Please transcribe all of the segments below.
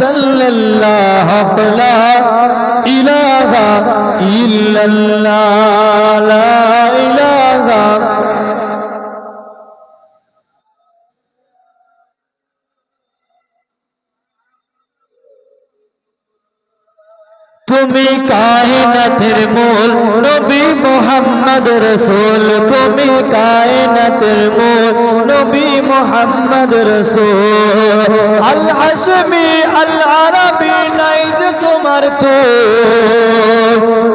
সাল্লাল্লাহ ইলাহা ইল্লাল্লাহ। তুমি কায়নাতের মূল নবী মোহাম্মদ রসুল। তুমি কায়নাতের মূল নবী মোহাম্মদ রসুল। আল হাশমি আল আরবি নাই যে তোমার তো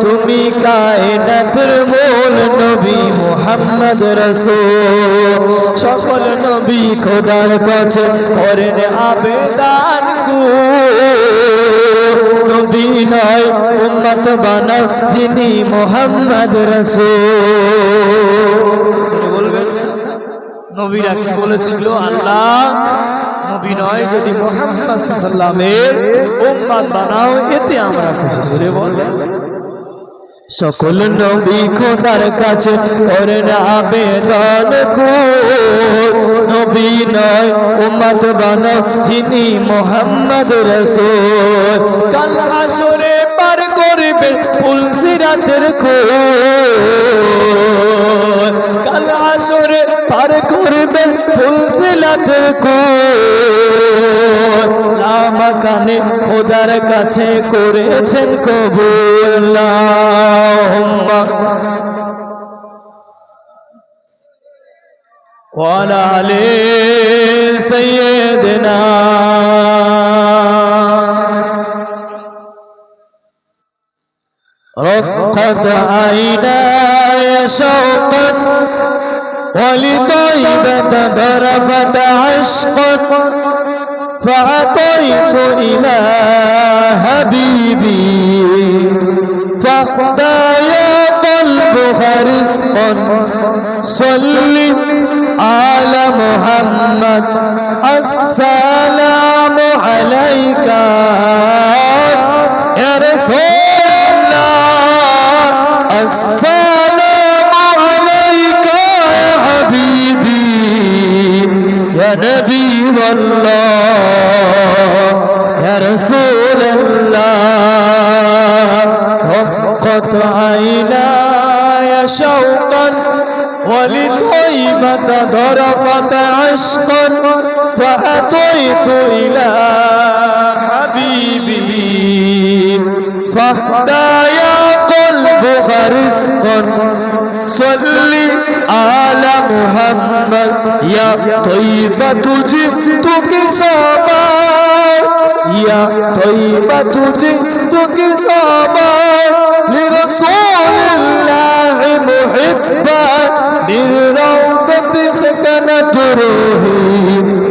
তুমি কায়নাতের মূল নবী মোহাম্মদ রসুল। সকল নবী খোদার কাছে করেন আবেদন নয় উম্মত বানাও যিনি মোহাম্মদ রসুল। বলবেন। নবীরা কি বলেছিল? আল্লাহ নবী নয় যদি মোহাম্মদ সাল্লামের উম্মত বানাও এতে আমরা খুশি। জোরে বলবেন। সকল নবী খোদার কাছে করেন আবেদন নবী নয় উম্মত বানাও যিনি মোহাম্মদ রসুল। কাল আসরে করবে পুলসিরাতের খো কাল আসরে পার করবে পুলসিরাতের খো লামাকানে খোদার কাছে করেছেন কবুল আল্লাহুম্মা وعلى آل سيدنا رقت عيناي شوقا ولطيبة ذرفت عشقا فعطيت إلى حبيبي فاقضى يا قلبها رزقا صل على محمد السلام عليك يا رسول يا نبي الله يا رسول الله رقت عيناي شوقا ولطيبة ذرفت عشقا فأتيت إلى حبيبي فاهدى يا قلب رزقا صل على محمد يا طيبة جئتك صبا يا طيبة جئتك صبا لرسول الله محبا للروضة سكنت روحي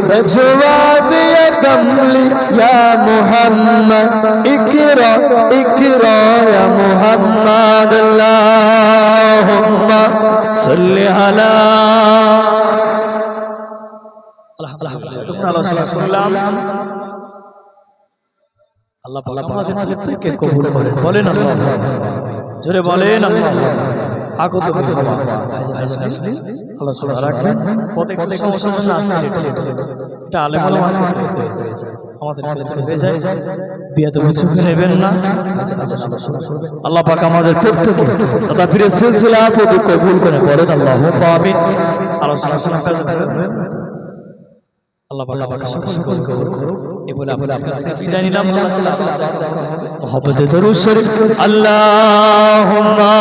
يا كملي يا محمد اكرا اكرا يا محمد اللهم সাল্লি আল্লাহ কবুল করেন। বলেন আল্লাহ। জোরে বলেন আল্লাহ। আগত রাখবেন। প্রত্যেক সমস্যার জন্য আসতে এটা আমাদের হয়ে যায়। চোখে নেবেন না। আল্লাহ পাক আমাদের প্রত্যেকে তথা ফিরে সিলসিলা প্রতি কবুল করে বলেন আল্লাহ আলোচনা শোনা কাজে আল্লাহ পাক আমাদের সকলকে কবুল করুন এ বলে আমরা আপনার কাছে বিদায় নিলাম আল্লাহ তাআলা মহব্বতে দরুদ শরীফ। আল্লাহুম্মা।